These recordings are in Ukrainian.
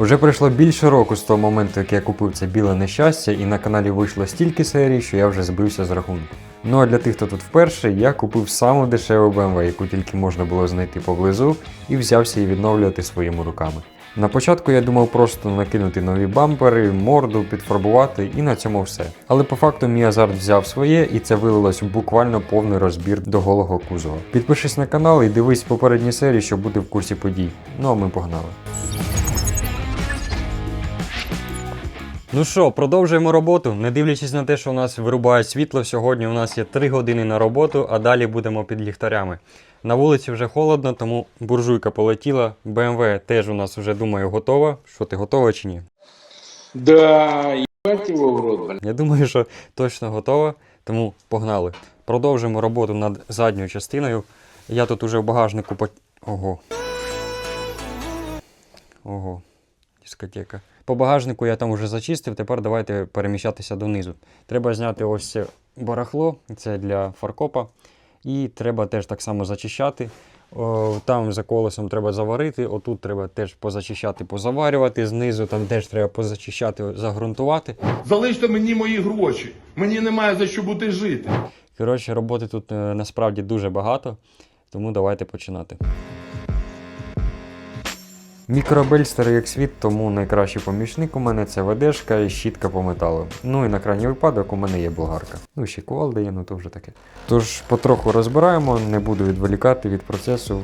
Уже пройшло більше року з того моменту, як я купив це біле нещастя, і на каналі вийшло стільки серій, що я вже збився з рахунку. Ну а для тих, хто тут вперше, я купив саму дешеву BMW, яку тільки можна було знайти поблизу, і взявся її відновлювати своїми руками. На початку я думав просто накинути нові бампери, морду, підфарбувати і на цьому все. Але по факту мій азарт взяв своє і це вилилось в буквально повний розбір до голого кузова. Підпишись на канал і дивись попередні серії, щоб бути в курсі подій. Ну а ми погнали. Ну що, продовжуємо роботу. Не дивлячись на те, що у нас вирубає світло, сьогодні у нас є 3 години на роботу, а далі будемо під ліхтарями. На вулиці вже холодно, тому буржуйка полетіла. BMW теж у нас вже думаю готова. Що ти готова чи ні? Да, его в рот. Я думаю, що точно готова, тому погнали. Продовжуємо роботу над задньою частиною. Я тут уже в багажнику по. Ого. Ого. Дискотека. По багажнику я там вже зачистив, тепер давайте переміщатися донизу. Треба зняти ось це барахло, це для фаркопа. І треба теж так само зачищати. О, там за колесом треба заварити, отут треба теж позачищати, позаварювати, знизу там теж треба позачищати, загрунтувати. Залиште мені мої гроші. Мені немає за що бути жити. Коротше, роботи тут е, насправді дуже багато, тому давайте починати. Мікробель старий як світ, тому найкращий помічник у мене це ведешка і щітка по металу. Ну і на крайній випадок у мене є болгарка. Ну ще кувалда є, ну то вже таке. Тож потроху розбираємо, не буду відволікати від процесу.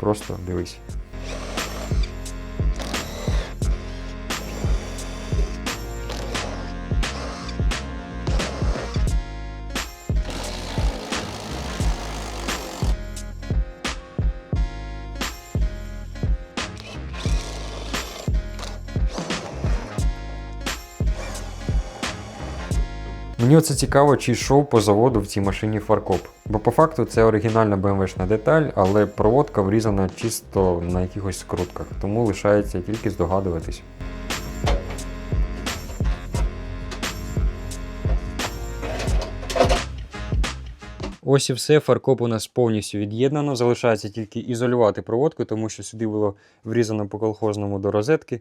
Просто дивись. Мені оце цікаво, чи йшов по заводу в цій машині фаркоп. Бо по факту це оригінальна BMW-шна деталь, але проводка врізана чисто на якихось скрутках, тому лишається тільки здогадуватись. Ось і все, фаркоп у нас повністю від'єднано. Залишається тільки ізолювати проводку, тому що сюди було врізано по колхозному до розетки.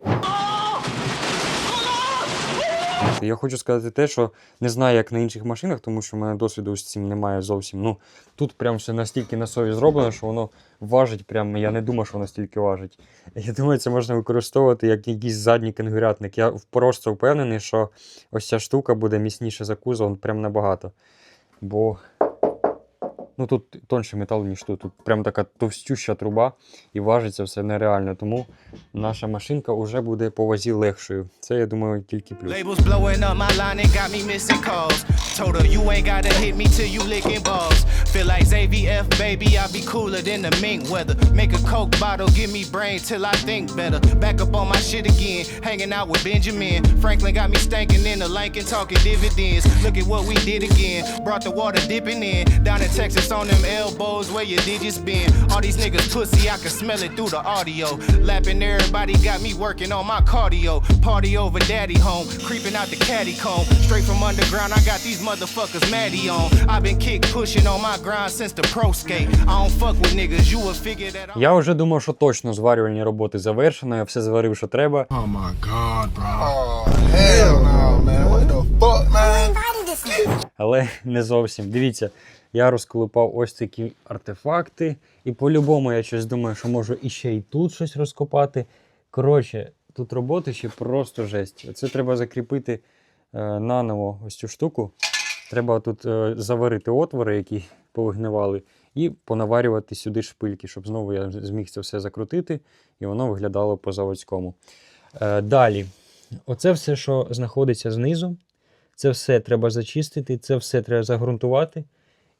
Я хочу сказати те, що не знаю, як на інших машинах, тому що в мене досвіду з цим немає зовсім. Ну тут прям все настільки на сові зроблено, що воно важить. Прям я не думав, що воно стільки важить. Я думаю, це можна використовувати як якийсь задній кенгурятник. Я просто впевнений, що ось ця штука буде міцніше за кузов, прям набагато. Бо ну тут тонше метал, ніж тут. Тут прям така товстюща труба і важиться все нереально. Тому наша машинка вже буде по вазі легшою. Це я думаю тільки плюс. Talking dividends. Look at what we did again. Brought the water dipping in. Down in Texas on them elbows where your digits been. All these niggas pussy, I can smell it through the audio. Lapping everybody got me working on my cardio. Party over daddy home, creeping out the caddy comb. Straight from underground, I got these motherfuckers Maddie on. I've been kick pushing on my grind since the pro skate. I don't fuck with niggas, you will figure that I'm Я вже думав, що точно зварювальні роботи завершено, я все зварив, що треба. Oh my god, bro. Oh, hell no, man. What the fuck, man? але не зовсім. Дивіться, я розколупав ось такі артефакти, і по-любому я щось думаю, що можу іще і тут щось розкопати. Коротше, тут роботи ще просто жесть. Це треба закріпити е, наново ось цю штуку. Треба тут е, заварити отвори, які повигнивали, і понаварювати сюди шпильки, щоб знову я зміг це все закрутити, і воно виглядало по-заводському. Е, далі, оце все, що знаходиться знизу, це все треба зачистити, це все треба загрунтувати.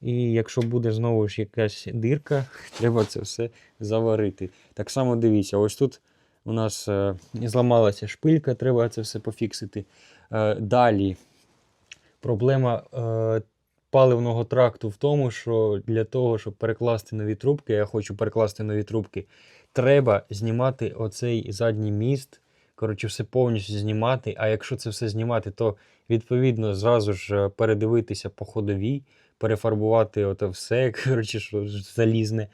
І якщо буде знову ж якась дирка, треба це все заварити. Так само дивіться, ось тут у нас е, зламалася шпилька, треба це все пофіксити. Е, далі проблема е, паливного тракту в тому, що для того, щоб перекласти нові трубки, я хочу перекласти нові трубки, треба знімати оцей задній міст. Коротше, все повністю знімати. А якщо це все знімати, то відповідно зразу ж передивитися по ходовій, перефарбувати ото все, коротше, що залізне.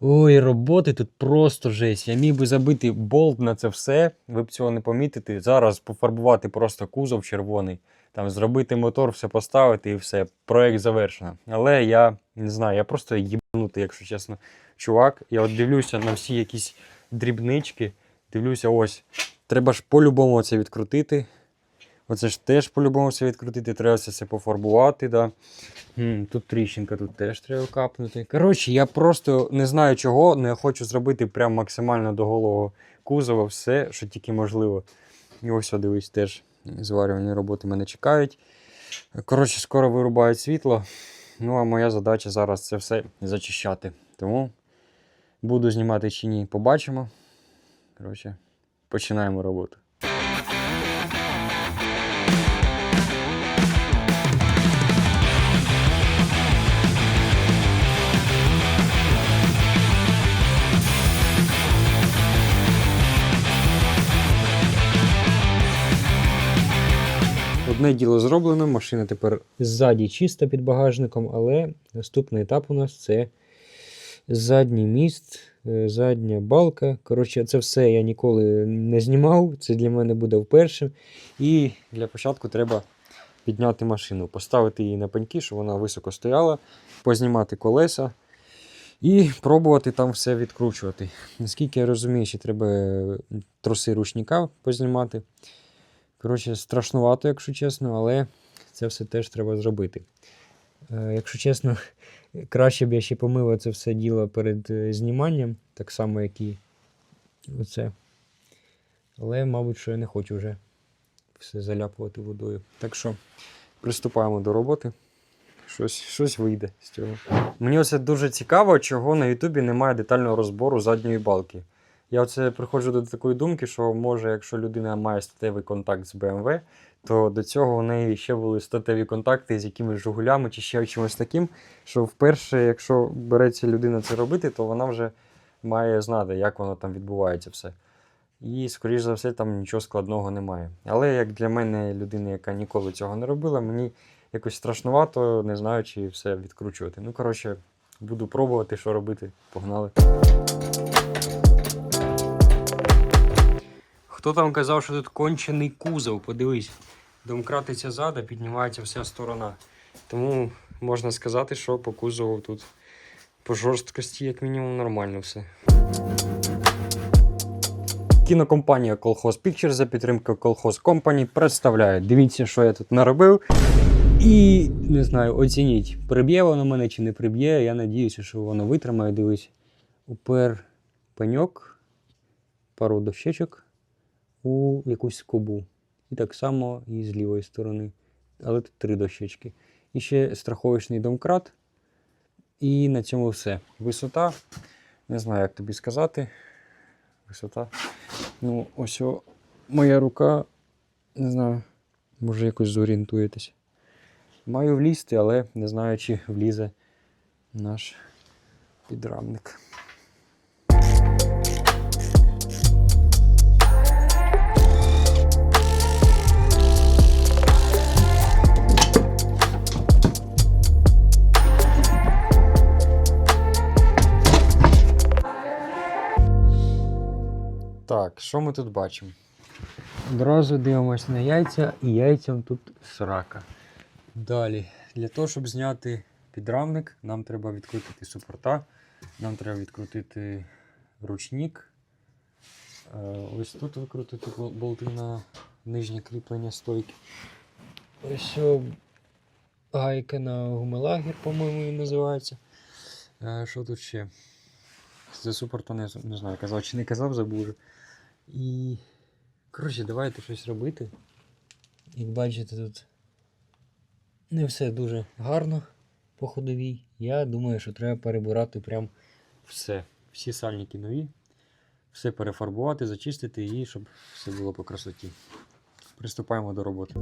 Ой, роботи тут просто жесть. Я міг би забити болт на це все, ви б цього не помітите. Зараз пофарбувати просто кузов червоний, там зробити мотор, все поставити і все. Проект завершено. Але я не знаю, я просто їбанутий, якщо чесно, чувак. Я от дивлюся на всі якісь дрібнички. Дивлюся, ось. Треба ж по-любому це відкрутити. Оце ж теж по-любому все відкрутити, треба все пофарбувати. Да. Тут тріщинка, тут теж треба капнути. Коротше, я просто не знаю чого, я хочу зробити прям максимально до голого кузова все, що тільки можливо. І ось, дивись, теж зварювальні роботи мене чекають. Коротше, скоро вирубають світло. Ну, а моя задача зараз це все зачищати. Тому буду знімати чи ні, побачимо. Коротше, починаємо роботу. Одне діло зроблено, машина тепер ззаді чиста під багажником, але наступний етап у нас це задній міст, е, задня балка. Коротше, це все я ніколи не знімав. Це для мене буде вперше. І для початку треба підняти машину, поставити її на пеньки, щоб вона високо стояла, познімати колеса і пробувати там все відкручувати. Наскільки я розумію, ще треба троси ручника познімати. Коротше, страшнувато, якщо чесно, але це все теж треба зробити. Е, якщо чесно, краще б я ще помив це все діло перед е, зніманням, так само, як і оце. Але, мабуть, що я не хочу вже все заляпувати водою. Так що приступаємо до роботи. Щось, щось вийде з цього. Мені оце дуже цікаво, чого на Ютубі немає детального розбору задньої балки. Я оце приходжу до такої думки, що може, якщо людина має статевий контакт з BMW, то до цього у неї ще були статеві контакти з якимись жугулями чи ще чимось таким, що вперше, якщо береться людина це робити, то вона вже має знати, як воно там відбувається все. І, скоріш за все, там нічого складного немає. Але як для мене, людина, яка ніколи цього не робила, мені якось страшнувато, не знаю, чи все відкручувати. Ну, коротше, буду пробувати, що робити. Погнали. Хто там казав, що тут кончений кузов? Подивись. Домкратиться зада, піднімається вся сторона. Тому можна сказати, що по кузову тут по жорсткості, як мінімум, нормально все. Кінокомпанія Колхоз Pictures за підтримки Колхоз Company представляє. Дивіться, що я тут наробив. І не знаю, оцініть, приб'є воно мене чи не приб'є. Я надіюся, що воно витримає. Дивись. Упер пеньок, пару дощечок у якусь скобу. І так само і з лівої сторони. Але тут три дощечки. І ще страховочний домкрат. І на цьому все. Висота. Не знаю, як тобі сказати. Висота. Ну, ось о, моя рука. Не знаю, може якось зорієнтуєтесь. Маю влізти, але не знаю, чи влізе наш підрамник. Так, що ми тут бачимо? Одразу дивимося на яйця, і яйцям тут срака. Далі, для того, щоб зняти підрамник, нам треба відкрутити супорта, нам треба відкрутити ручник. Е, Ось тут викрутити болти на нижнє кріплення стойки. Ось гайка на гумелагер, по-моєму, він називається. Е, Що тут ще? За супорта не, не знаю, казав чи не казав, забув. І. Коротше, давайте щось робити. Як бачите, тут не все дуже гарно по ходовій. Я думаю, що треба перебирати прям все. Всі сальники нові. Все перефарбувати, зачистити і щоб все було по красоті. Приступаємо до роботи.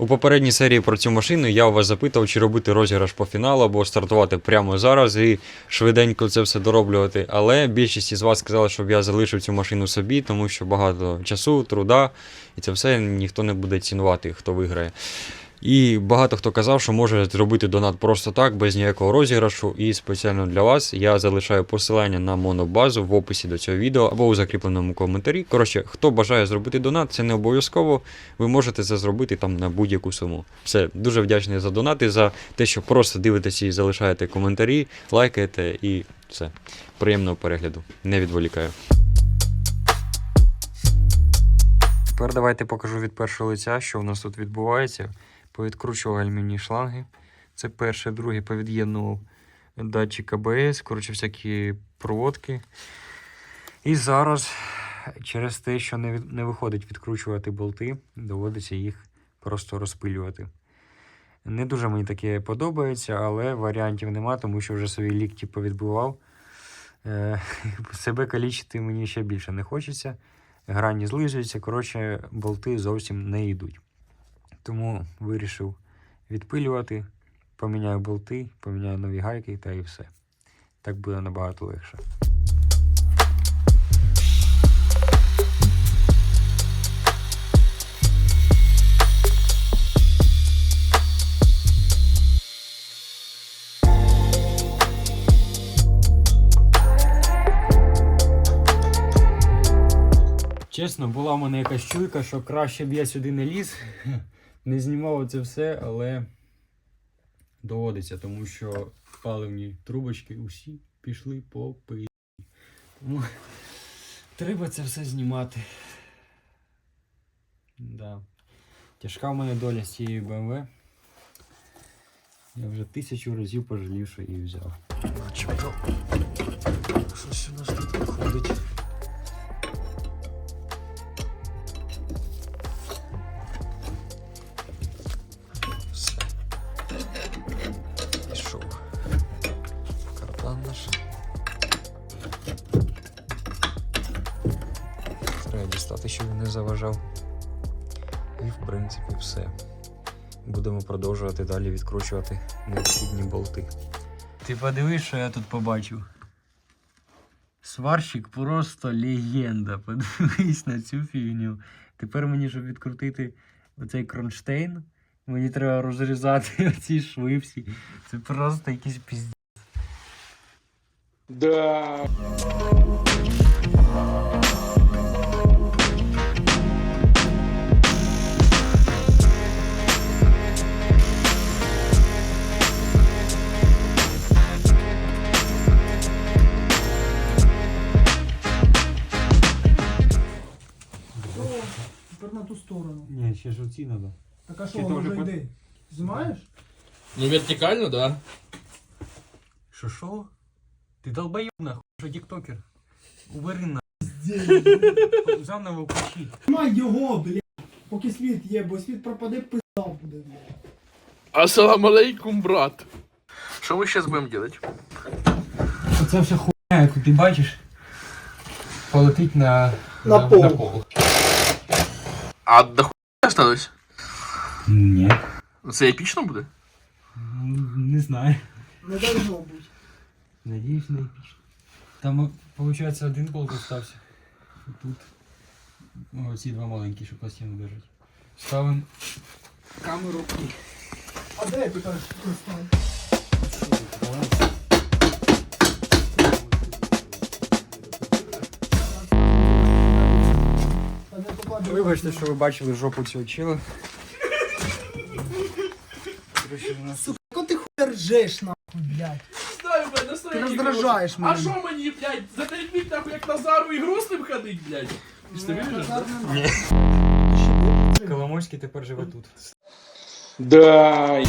У попередній серії про цю машину я у вас запитав, чи робити розіграш по фіналу або стартувати прямо зараз і швиденько це все дороблювати. Але більшість із вас сказали, щоб я залишив цю машину собі, тому що багато часу, труда, і це все ніхто не буде цінувати, хто виграє. І багато хто казав, що може зробити донат просто так, без ніякого розіграшу. І спеціально для вас я залишаю посилання на монобазу в описі до цього відео або у закріпленому коментарі. Коротше, хто бажає зробити донат, це не обов'язково. Ви можете це зробити там на будь-яку суму. Все, дуже вдячний за донати, за те, що просто дивитеся і залишаєте коментарі, лайкаєте і все. Приємного перегляду. Не відволікаю. Тепер давайте покажу від першого лиця, що у нас тут відбувається. Повідкручував альмінні шланги. Це перше, друге повід'єднував датчик АБС, коротше, всякі проводки. І зараз, через те, що не, від- не виходить відкручувати болти, доводиться їх просто розпилювати. Не дуже мені таке подобається, але варіантів нема, тому що вже свої лікті повідбивав. Е, себе калічити мені ще більше не хочеться. Грані злизуються, коротше, болти зовсім не йдуть. Тому вирішив відпилювати, поміняю болти, поміняю нові гайки та і все. Так буде набагато легше. Чесно, була в мене якась чуйка, що краще б я сюди не ліз, не знімав це все, але доводиться, тому що паливні трубочки усі пішли по пи. Тому треба це все знімати. Да. Тяжка в мене доля з цією BMW. Я вже тисячу разів пожалів, що її взяв. Начебто. Щось у нас тут виходить. Продовжувати далі відкручувати необхідні болти. Ти подивись, що я тут побачив. Сварщик просто легенда. Подивись на цю фігню. Тепер мені, щоб відкрутити оцей кронштейн, мені треба розрізати оці шви всі. Це просто якийсь пізд... Да, на ту сторону. Ні, ще ж оці треба. Так а Чи що, то воно вже вже йде? Знімаєш? Ну, вертикально, да. Що що? Ти долбоєб нахуй, що тіктокер. Убери на. Заново включи. Знімай його, блядь. Поки світ є, бо світ пропаде, пизда буде, блядь. Ассаламу алейкум, брат. Что мы сейчас будем делать? Оце все хуйня, яку ти бачиш, полетить на, На пол. А до хуя осталось? Ні. Це епічно буде? Не знаю. Не должно бути. Надіюсь, не епічно. Там, виходить, один болт остався. Тут. О, ці два маленькі, що пластину держать. Ставимо камеру і. А де ти кажеш, що став? Та Вибачте, що ви бачили жопу цього. Короче, Сука, як ти хуя ржеш, нахуй, блядь. Знаю, блядь, настроєння. Ти роздражаєш А мене. що мені, блядь, за терпіть нахуй, як Назару і грустним ходить, блядь? Ти ж ти вижиш, да? Коломойський тепер живе тут. да,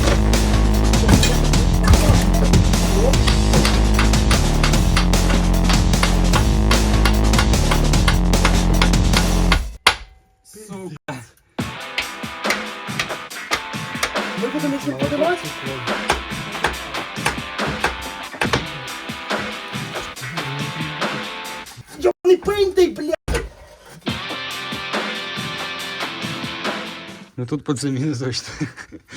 будемо ще подавати? Йобаний пень ти, блядь. Ну тут по заміни точно.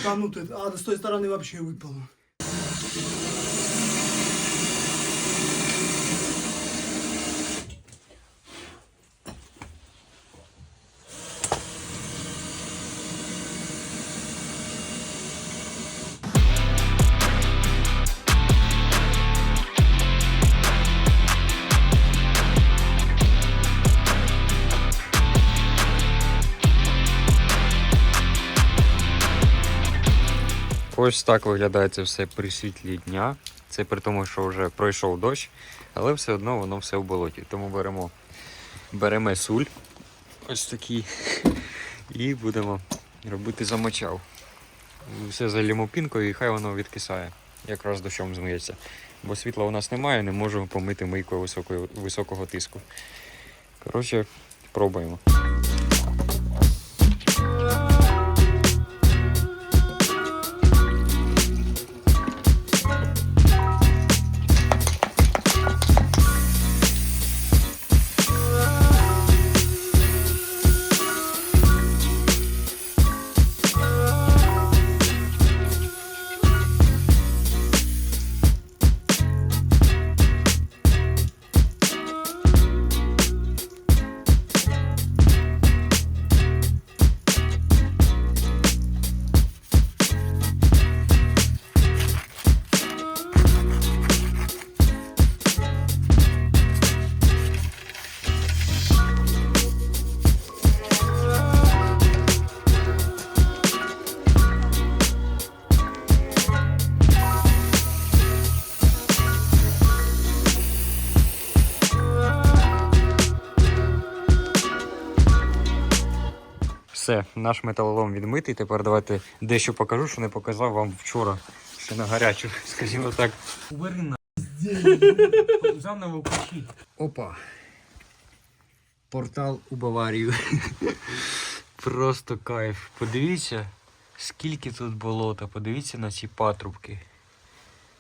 Та ну ти, а з тої сторони взагалі випало. Ось так виглядає це все при світлі дня. Це при тому, що вже пройшов дощ, але все одно воно все в болоті. Тому беремо, беремо суль, ось такий, і будемо робити замочав. Все залімо пінкою і хай воно відкисає. Якраз дощом змиється. Бо світла у нас немає, не можу помити мийкою високого тиску. Коротше, пробуємо. Все, наш металолом відмитий. Тепер давайте дещо покажу, що не показав вам вчора. Ще на гарячу, скажімо так. Уверена. Заново включи. Опа. Портал у Баварію. Просто кайф. Подивіться, скільки тут болота. Подивіться на ці патрубки.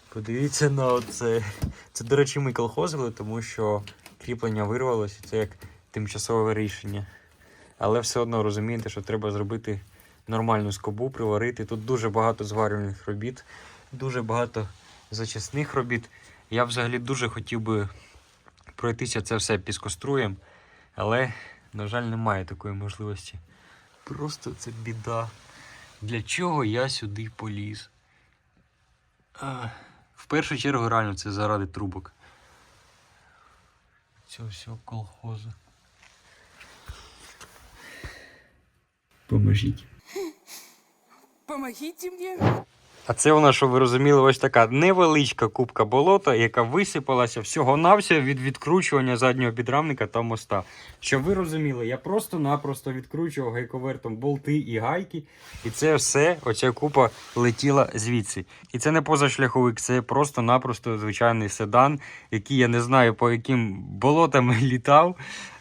Подивіться на оце. Це, до речі, ми колхозили, тому що кріплення вирвалося. Це як тимчасове рішення. Але все одно розумієте, що треба зробити нормальну скобу, приварити. Тут дуже багато зварювальних робіт, дуже багато зачисних робіт. Я взагалі дуже хотів би пройтися це все піскоструєм, але, на жаль, немає такої можливості. Просто це біда. Для чого я сюди поліз? В першу чергу, реально, це заради трубок. Цього всього колхозу. Поможіть. Помогите мне. А це нас, щоб ви розуміли, ось така невеличка кубка болота, яка висипалася всього-навсього від відкручування заднього підрамника та моста. Щоб ви розуміли, я просто-напросто відкручував гайковертом болти і гайки, і це все, оця купа летіла звідси. І це не позашляховик, це просто-напросто звичайний седан, який я не знаю по яким болотам літав.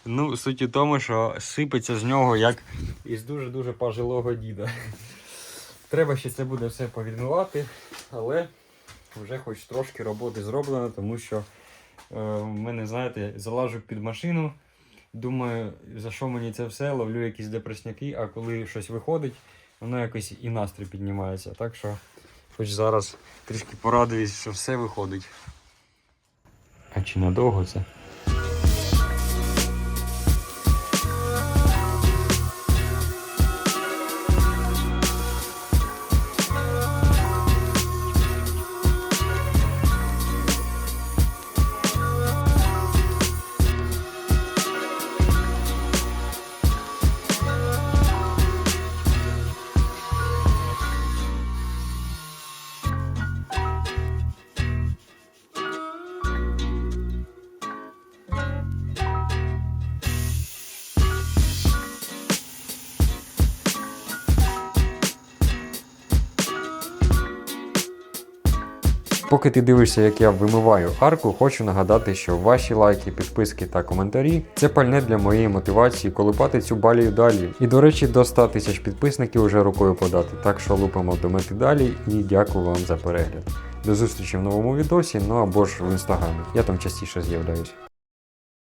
Ну, суть у тому, що сипеться з нього як із дуже-дуже пожилого діда. Треба ще це буде все повідмивати, але вже хоч трошки роботи зроблено, тому що е, в мене, знаєте, залажу під машину. Думаю, за що мені це все, ловлю якісь депресняки, а коли щось виходить, воно якось і настрій піднімається. Так що, хоч зараз трішки порадуюсь, що все виходить. А чи надовго це? Поки ти дивишся, як я вимиваю арку, хочу нагадати, що ваші лайки, підписки та коментарі це пальне для моєї мотивації колупати цю балію далі. І до речі, до 100 тисяч підписників вже рукою подати. Так що лупимо до мети далі і дякую вам за перегляд. До зустрічі в новому відосі, ну або ж в інстаграмі. Я там частіше з'являюсь.